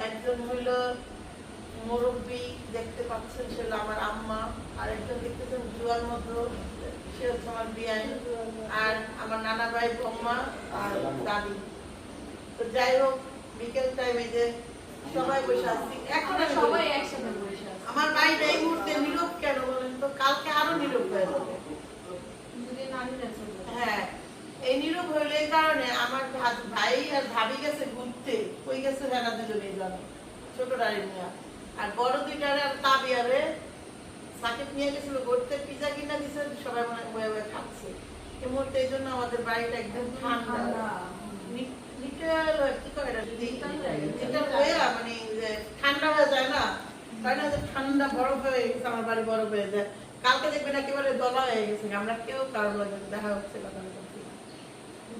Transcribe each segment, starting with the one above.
একজন হইল মুরব্বী দেখতে পাচ্ছেন সে হলো আমার আম্মা আর একজন দেখতেছেন জুয়ার মতো সে হচ্ছে আমার বিয়াই আর আমার নানা ভাই বম্মা আর দাদি। তো যাই হোক বিকেল টাইমে যে সবাই বসে আছি এখন সবাই একসাথে বসে আমার বাড়িটা এই মুহূর্তে নীরব কেন বলেন তো? কালকে আরও নীরব হয়ে যাবে। হ্যাঁ এই এই কারণে আমার ভাই আর ভাবি গেছে ঘুরতে। ওই গেছে জানো ছোট নিয়ে আর বড় দুইটারে আর তাবিয়ারে সাকিব নিয়ে গেছিল ঘুরতে পিজা কিনা দিছে সবাই মনে বয়ে বয়ে খাচ্ছে। এই মুহূর্তে এই জন্য আমাদের বাড়িটা একদম ঠান্ডা। নিটেল কি করে এটা? যদি এটা হয়ে মানে ঠান্ডা হয়ে যায় না? তাই না ঠান্ডা বরফ হয়ে গেছে আমার বাড়ি বরফ হয়ে যায়। কালকে দেখবেন একেবারে দলা হয়ে গেছে। আমরা কেউ লগে দেখা হচ্ছে কথা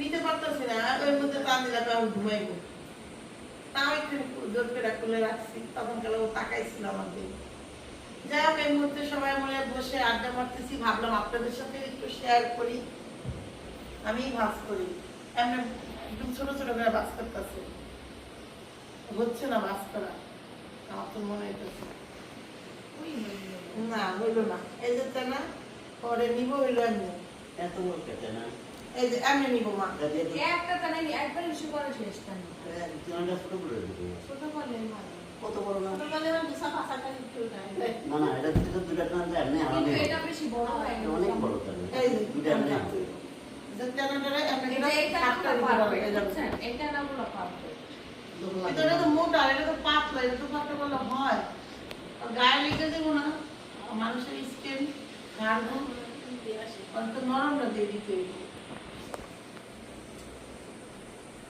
নিতে পারতেছি না ওই মধ্যে টান দিলাম আমি ঘুমাইবো। তাও একটু জোর করে খুলে রাখছি, তখন গেলে ও তাকাইছিল আমার দিকে যাই হোক, এই মুহূর্তে সবাই মনে বসে আড্ডা মারতেছি, ভাবলাম আপনাদের সাথে একটু শেয়ার করি। আমি ভাজ করি। এমনি একদম ছোট ছোট করে বাস করতেছে। হচ্ছে না বাস করা। আমার তো মনে হইতেছে। না, হইল না। এই যে না পরে নিব, হইল এমনি। এত বলতে না এই যে এমনি নিব মা। একটা তো নাই একবার ইস্যু করে শেষ তা তিনটা ছোট করে ছোট বলে ভালো কত বড় না না না এটা তো দুটা টান দেয় না কিন্তু এটা বেশি বড় হয় অনেক বড় তাহলে। এই যে এমনি নেই রাখছি। যে টেনাটারে এমনি এটা করে এটা সাতটা আমরা দিতে পারব, পারবে, এই যাবে। বুঝছেন? এটা না বলা পারব। ভিতরে তো মোটা এটা তো পাতলা এটা তো পাতলা বললে হয়। গায়ে লেগে দেবো না। মানুষের স্কিন অন্ত নরমটা দিয়ে দিতে হইব। এই যে, ধরো। আমার নতুন করে দিয়েছিলাম। কে, কাটছিস কে? আমি বুয়া পেতে নিয়েছি। আচ্ছা। আমার বাড়ির বুয়া খাচ্ছে স্টপ করে দে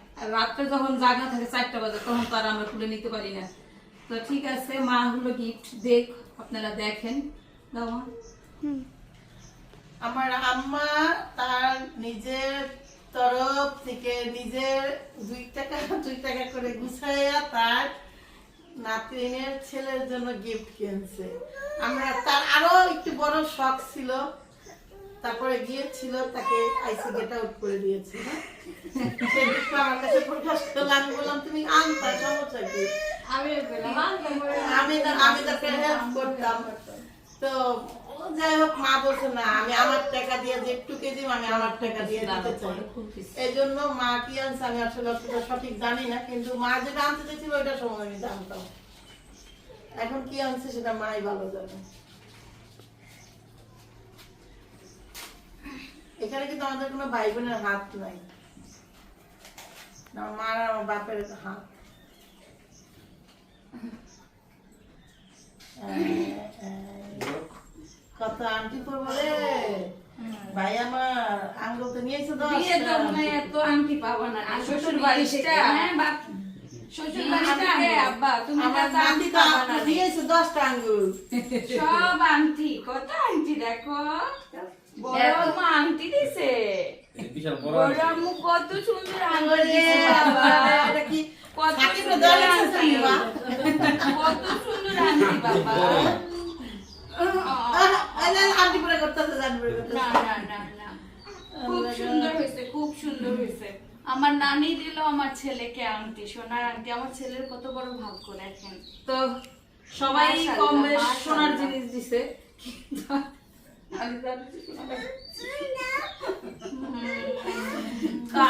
রাত্রে যখন জাগনা থাকে চারটা বাজে তখন তো আর আমরা তুলে নিতে পারি না। তো ঠিক আছে মা হলো গিফট দেখ আপনারা দেখেন। দাও আমার আম্মা তার নিজের তরফ থেকে নিজের দুই টাকা দুই টাকা করে গুছাইয়া তার নাতিনের ছেলের জন্য গিফট কিনছে। আমরা তার আরও একটু বড় শখ ছিল। তারপরে গিয়েছিল তাকে আইসি গেট আউট করে দিয়েছে সেই দুঃখ আমার কাছে প্রকাশ করল আমি বললাম তুমি আনতা সমস্যা কি? আমি বললাম আনতাম বলে আমি আমি তাকে হেল্প করতাম। তো যাই হোক মা বলছে না আমি আমার টাকা দিয়ে একটু কেজি আমি আমার টাকা দিয়ে দিতে চাই। এই জন্য মা কি আনছে আমি আসলে অতটা সঠিক জানি না কিন্তু মা যেটা আনতে চাইছিল ওইটা সময় আমি জানতাম। এখন কি আনছে সেটা মাই ভালো জানে। এখানে কিন্তু আমাদের কোনো ভাই বোনের হাত নাই। আমার মা আর আমার বাপের হাত। কত আন্টি করব রে ভাই আমার আঙ্গুল তো নিয়েছে বিয়ে তো মনে এত আংটি পাবা না। আর শ্বশুর বাড়ি থেকে হ্যাঁ বাপ শ্বশুর বাড়িতে আগে আব্বা? তুমি আমার আংটি তো দিয়েছে দশটা আঙ্গুল। সব আংটি কত আংটি দেখো। বড় মা আংটি দিছে। বড় বড় আম্মু কত সুন্দর আংটি দিছে বাবা বাবা, কি কত সুন্দর আংটি। লাগছে নাকি, মা? কত সুন্দর আংটি বাবা। আহ, এই যে আন্টি পরে করতেছে, আন্টি পরে করতেছে। না না না। না খুব সুন্দর হয়েছে খুব সুন্দর হয়েছে। আমার নানি দিল আমার ছেলেকে আংটি সোনার আংটি। আমার ছেলের কত বড় ভাগ্য দেখেন। তো সবাই কম বেশ সোনার জিনিস দিছে। কিন্তু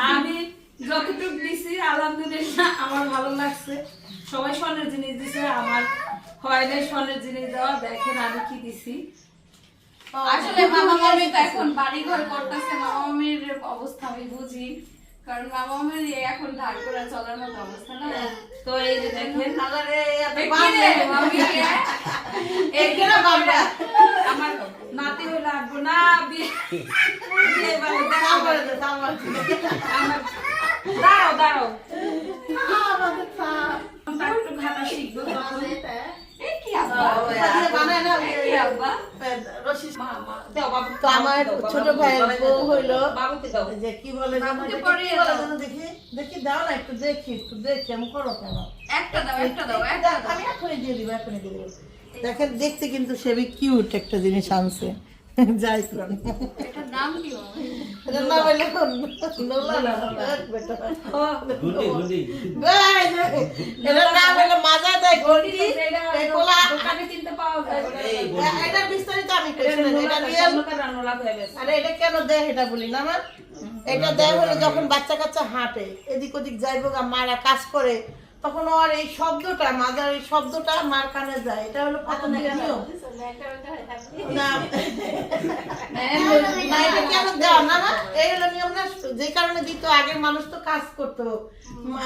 আমি যতটুকু দিছি আলহামদুলিল্লাহ আমার ভালো লাগছে। সবাই স্বর্ণের জিনিস দিছে আমার হয় নাই স্বর্ণের জিনিস দেওয়া। দেখেন আমি কি দিছি। আসলে মামা মামি তো এখন বাড়ি ঘর করতেছে মামা মামির অবস্থা আমি বুঝি কারণ মামা মামির এখন ধার করে চলার মতো অবস্থা না। তো এই যে দেখেন। আমার নাতি হইলে আসব না দাঁড়াও দাঁড়াও। ঘাটা শিখব আমার ছোট ভাইয়ের বউ হইল যে কি বলে দেখি দেখি দাও না একটু দেখি একটু দেখি আমি করো কেন একটা দাও একটা দাও আমি এখনই দিয়ে দিব এখনই দিয়ে দেখেন, দেখতে কিন্তু সেবি কিউট একটা জিনিস আনছে। যাই এটার নাম কি মামি? এটা নোলা এটার নাম হলো মাজা দেয় ঘন্টি এই দোকানে কিনতে পাওয়া যায়। এটা বিস্তারিত আমি এটা কইছি না, এটা রিয়েল স্বর্ণকার রান্না গেছে। আরে এটা কেন দেয় এটা বলি না মা? এটা দেয় হলো যখন বাচ্চা কাচ্চা হাঁটে এদিক ওদিক যাইব গা মারা কাজ করে তখন ওর এই শব্দটা মাজার এই শব্দটা মার কানে যায়। এটা হলো কত নিয়ম। না না এটা কেন দেওয়া? না না এই হলো নিয়ম না যে কারণে দিত আগের মানুষ তো কাজ করতো।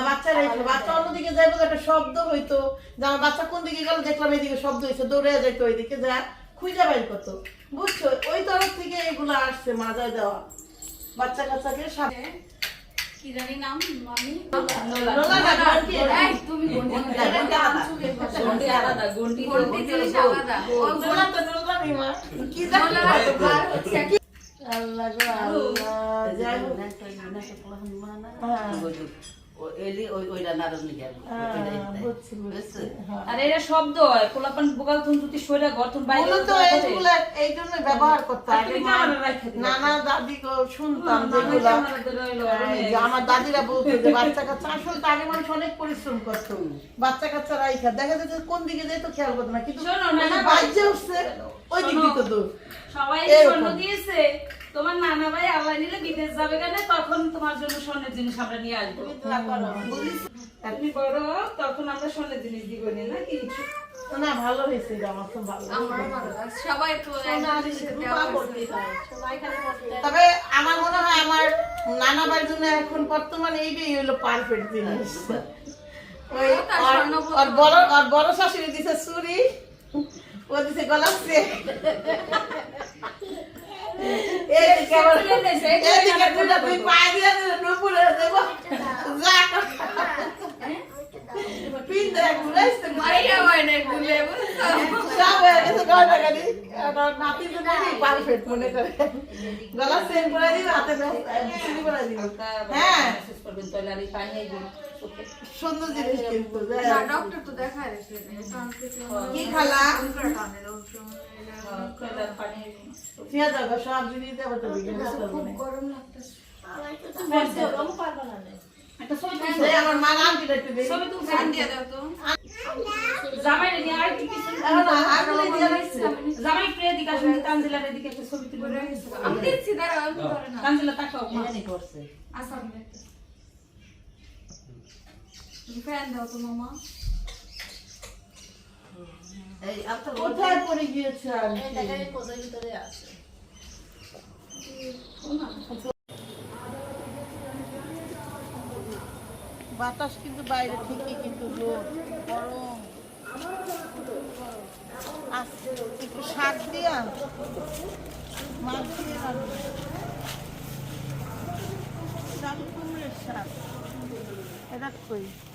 বাচ্চারা বাচ্চা অন্যদিকে যাইবো একটা শব্দ হইতো। যে আমার বাচ্চা কোন দিকে গেল দেখলাম এদিকে শব্দ হয়েছে দৌড়ে যাইতো ওইদিকে যা খুঁজে বাইর করতো। বুঝছ? ওই তরফ থেকে এগুলো আসছে মাজায় দেওয়া। বাচ্চা কাচ্চাকে সাথে কি? জানি নাম। এই, তুমি? আল্লাহ আল্লাহ। যাই। হ্যাঁ। হ্যাঁ। হ্যাঁ। আর এটা শব্দ হয় পোলাপান বোকাল তুমি যদি সইরা গঠন বাইরে মূলত এইগুলা এই জন্যই ব্যবহার করতো আগে। নানা দাদি শুনতাম যেগুলা আমার দাদিরা বলতো যে বাচ্চা কাচ্চা আসলে তো আগে মানুষ অনেক পরিশ্রম করতো বাচ্চা কাচ্চা রাইখা দেখা যেত কোন দিকে যেত খেয়াল করতো না কিন্তু বাজ্যে উঠছে ওই দিক দূর সবাই স্বর্ণ দিয়েছে তোমার নানা ভাই আল্লাহ নিলে বিদেশ যাবে কেন? তখন তোমার জন্য স্বর্ণের জিনিস আমরা নিয়ে আসব? তুমি বড় তখন আমরা স্বর্ণের জিনিস দিব নি নাকি না ভালো হয়েছে আমার খুব ভালো। সবাই। তবে আমার মনে হয় আমার নানা ভাইয়ের জন্য এখন বর্তমানে এইটাই হলো পারফেক্ট জিনিস। ওই বড় শাশুড়ি দিছে চুরি ও দিছে গলার গুলে, বুঝছো? সব হয়ে গেছে গয়নাগাড়ি। আর ওর নাতির জন্য আমি perfect মনে করে। গলার চেন পরাই দিবে, হাতে চুড়ি পরাই দিবে। হ্যাঁ শেষ করবেন তাহলে আর এই পানি এই যে চোখে। সুন্দর জিনিস কিন্তু ডক্টর তো দেখায় কি খালা। হ্যাঁ, সব জিনিস দেবো তো খুব গরম লাগতেছে। আমার মা আন্টিটা একটু দেখি। ছবি তুলছো? ফ্যান দিয়ে দাও তো। জামাই নিয়ে আর একটু কিছু। জামাই একটু এদিকে আসুন তানজিলার এদিকে একটা ছবি তুলে আমি দিচ্ছি, দাঁড়াও, আমি ধরে না। তানজিলা তাকাও মা। আচ্ছা, আমি দেখতেছি। তুমি ফ্যান দাও তো মামা। কোথায় পড়ে গিয়েছে আন্টি? বাতাস কিন্তু বাইরে ঠিকই কিন্তু রোদ গরম। একটু শাক দিয়া মাছ দিয়ে শাক কুমড়ের শাক। এটা কই? এটা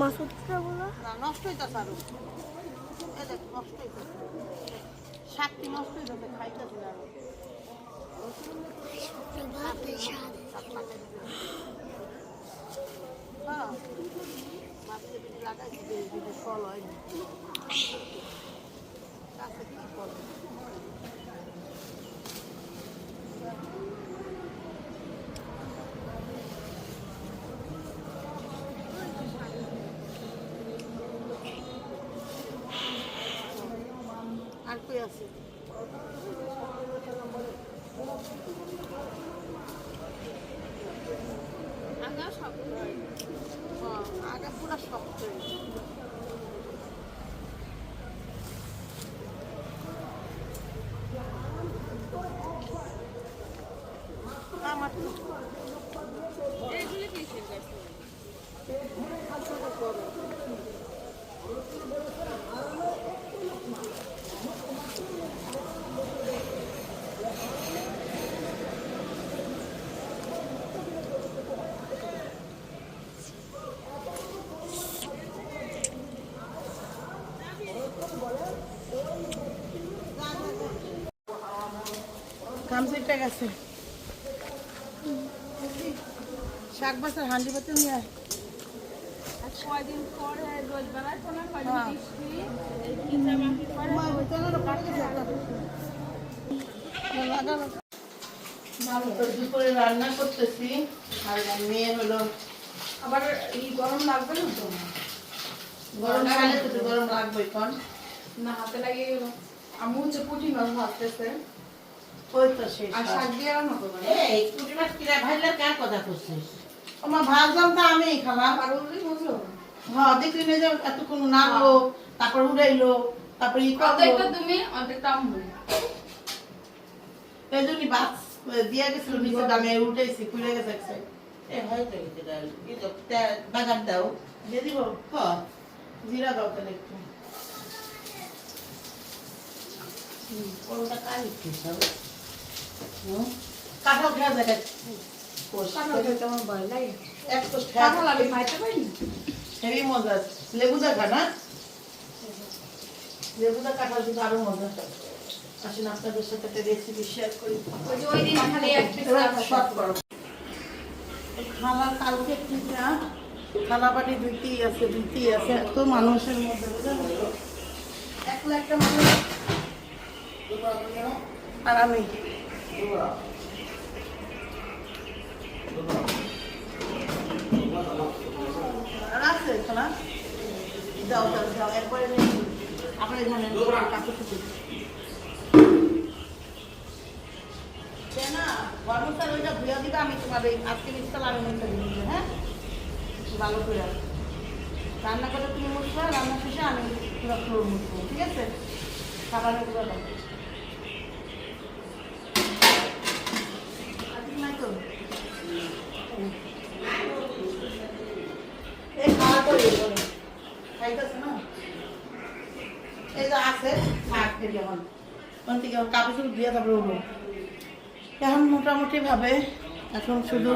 মাসুদটা বলো না নষ্ট হইতাছে আরও নষ্ট হইতাছে শাকটি নষ্ট হইতাছে খাইতাছে আরও। হ্যাঁ যে ফল হয়নি গাছে কি ফল আর কামসিটা গেছে। শাক বাসের হান্ডি পাতে নিয়ে আয়। কয়দিন পরে রোজ বেলায় কোনো কয়দিন হ্যাঁ। দুপুরে রান্না করতেছি আর মেয়ে হলো আবার এই গরম লাগবে না তো? গরম খাইলে তো গরম লাগবে কোন না হাতে লাগে আমু হচ্ছে পুঁটি মাছ ভাজতেছে। ওই তো শেষ আর শাক দিয়ে রান্না করবে না এই কুটি মাছ কিরা ভাইলে কার কথা করছিস আমার ভাজলাম তো আমি খালাম। আর ওগুলি বুঝলো হ্যাঁ দেখলি না যে এতক্ষণ নাড়লো তারপর উড়াইলো তারপর ই করল। তুমি অর্ধেকটা আমু এই জন্য বাস দিয়া গেছিল নিচে দামে উঠেছি খুলে গেছে এক side। এ হয়তো গেছে ডাল এই বাগান দাও। দিয়ে দিব হ্যাঁ জিরা দাও তাহলে একটু। ওটা খেতে কাঁঠাল খেয়া যায় কাঁঠাল খেতে আমার ভয় লাগে। এক কোষ কাঁঠাল আমি খাইতে পারি হেভি মজা। লেবু দেখা না? লেবু কাঁঠাল কিন্তু আরও মজা। আসুন আপনাদের সাথে একটা রেসিপি শেয়ার করি। ওই দিন খালি এক শর্ট করো। খালা কালকে টিকা খালা বাড়ি আছে দুইতেই আছে। এত মানুষের মধ্যে বুঝলেন একলা একটা মানুষ আর আমি টুকু সে না গরমকাল ওইটা ধুয়ে দিবে আমি তোমার এই আজকে আমি হ্যাঁ ভালো করে রান্না করে তুমি মুছবে, রান্না শেষে আমি পুরো ফ্লোর মুছবো, ঠিক আছে? খাবারের পুরো দাও আর কিছু নাই তো? এই খাওয়া করে বলে খাইতেছে না এই যে আছে থাক ফেরি এখন এখন কাপড় দিয়ে তারপরে উঠবো। এখন মোটামুটি ভাবে এখন শুধু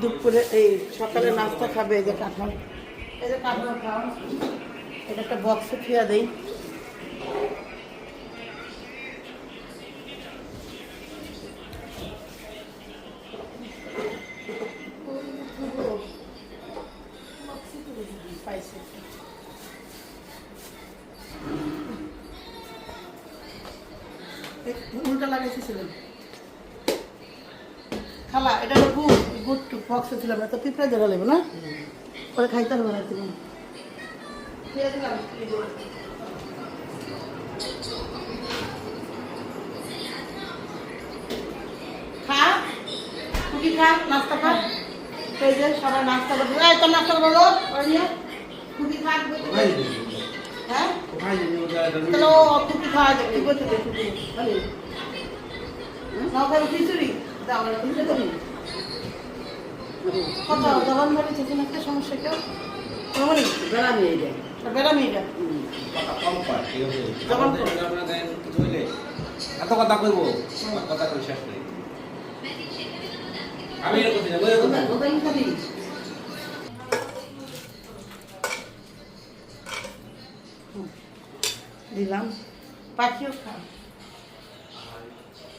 দুপুরে এই সকালে নাস্তা খাবে এই যে কাঁঠাল। এই যে কাঁঠাল খাওয়া। এটা একটা বক্সে ফিয়া দেই। উল্টা লাগাইছিলেন খালা এটা গুড় গুড় টু বক্সে ছিলাম না তো পিঁপড়ে ধরে লাগবে না? পরে খাইতে হবে না তুমি। খা খুবই খা নাস্তা খা। এই যে সবাই নাস্তা করবে এই নাস্তা করব খুবই খা হ্যাঁ? তাহলে খুবই খাওয়া যাবে ঠিক আছে খিচুড়ি খিচুড়ি কত বাড়ি একটা সমস্যা কেউ বেড়া যায়। এত কথা কইবো, কথা কই শেষ। আমি এরকম। দিলাম পাখিও খা ওই, নানি গদিকে বেড়াবি না বাকি লোকের মতো করে নিয়ে যেতে।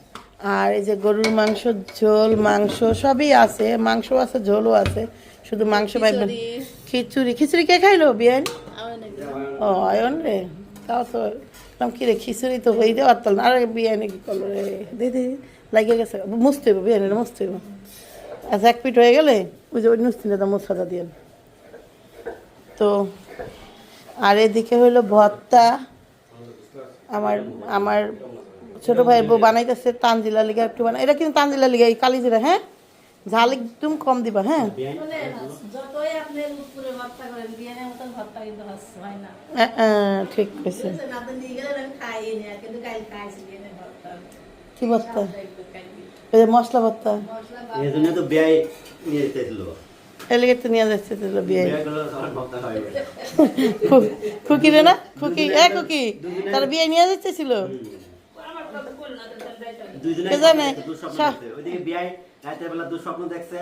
আর এই যে গরুর মাংস ঝোল মাংস সবই আছে। মাংস আছে ঝোলও আছে। শুধু মাংস পাইবেন খিচুড়ি। খিচুড়ি। কে খাইলো বিয়ান? ও আয়ন রে। তাও তো কি রে খিচুড়ি তো হয়ে দেওয়ার তো না আরে বিয়ানি কি করল রে? দিদি লাগিয়ে গেছে। মুছতে হইব বিয়ানিটা মুছতে হইব? আচ্ছা এক পিঠ হয়ে গেলে ওই যে ওই নুস্তিটা মুছাটা দিয়ে তো আর এদিকে হইল ভর্তা। আমার আমার ছোট ভাইয়ের বউ বানাইতেছে তানজিলা লিগা একটু বানাই। এটা কিন্তু তানজিলা লিগা এই কালি কালিজিরা হ্যাঁ? ঝাল একদম কম দিবা হ্যাঁ? ঠিক কইছে। কি ভর্তা? ওই যে মশলা ভর্তা। এলিগে তো নিয়ে যাচ্ছে তো বিয়ে। খুকি রে না? খুকি এ খুকি তার বিয়ে নিয়ে যাচ্ছে ছিল? দুইজনে কে জানে? দুঃস্বপ্ন সা- দেখছে। ওইদিকে বিয়াই রাতের বেলা দুঃস্বপ্ন দেখছে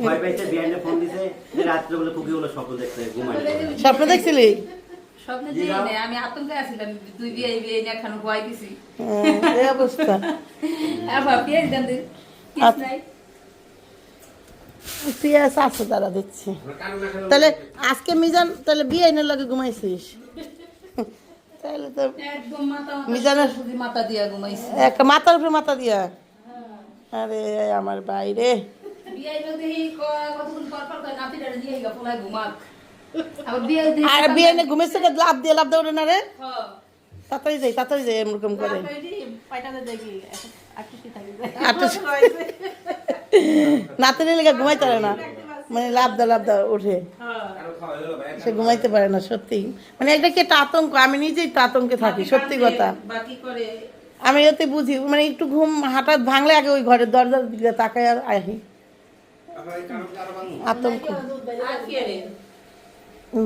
ভয় পাইছে বিয়াইনে ফোন দিছে যে রাত্রে বলে খুকি হলো স্বপ্ন দেখছে ঘুমাই স্বপ্ন দেখছিলি? স্বপ্নে যেই নেই আমি আতঙ্কে আছিলাম দুই বিয়ে বিয়ে নিয়ে ভয় দিছি। হ্যাঁ, এই অবস্থা। আচ্ছা। পিয়াস আছে তারা দিচ্ছি। তাহলে আজকে মিজান তাহলে বিয়ে এনে লাগে ঘুমাইছিস? তাহলে তো একদম মাথা মিজানের মাথা দিয়া ঘুমাইছি। এক মাথার উপরে মাথা দিয়া। আরে আমার বাইরে আর বিয়ে লাভ দিয়ে লাভ দেওয়া না রে? তাড়াতাড়ি যাই তাড়াতাড়ি এরকম করে। ঘুমাইতে না। মানে লাভ দা লাভ দা উঠে। সে ঘুমাইতে পারে না সত্যি। মানে এটা কি একটা আতঙ্ক? আমি নিজেই তো আতঙ্কে থাকি সত্যি কথা। আমি এতে বুঝি মানে একটু ঘুম হঠাৎ ভাঙলে আগে ওই ঘরের দরজার দিকে তাকাই আর আহি। আতঙ্ক। আর কি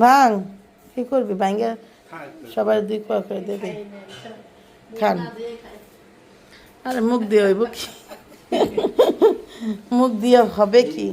ভাঙ কি করবি? ভাঙ্গে। সবার দুই কোয়া করে দেবে। খান। আরে মুখ দিয়ে হইব কি? মুখ দিয়ে হবে কি?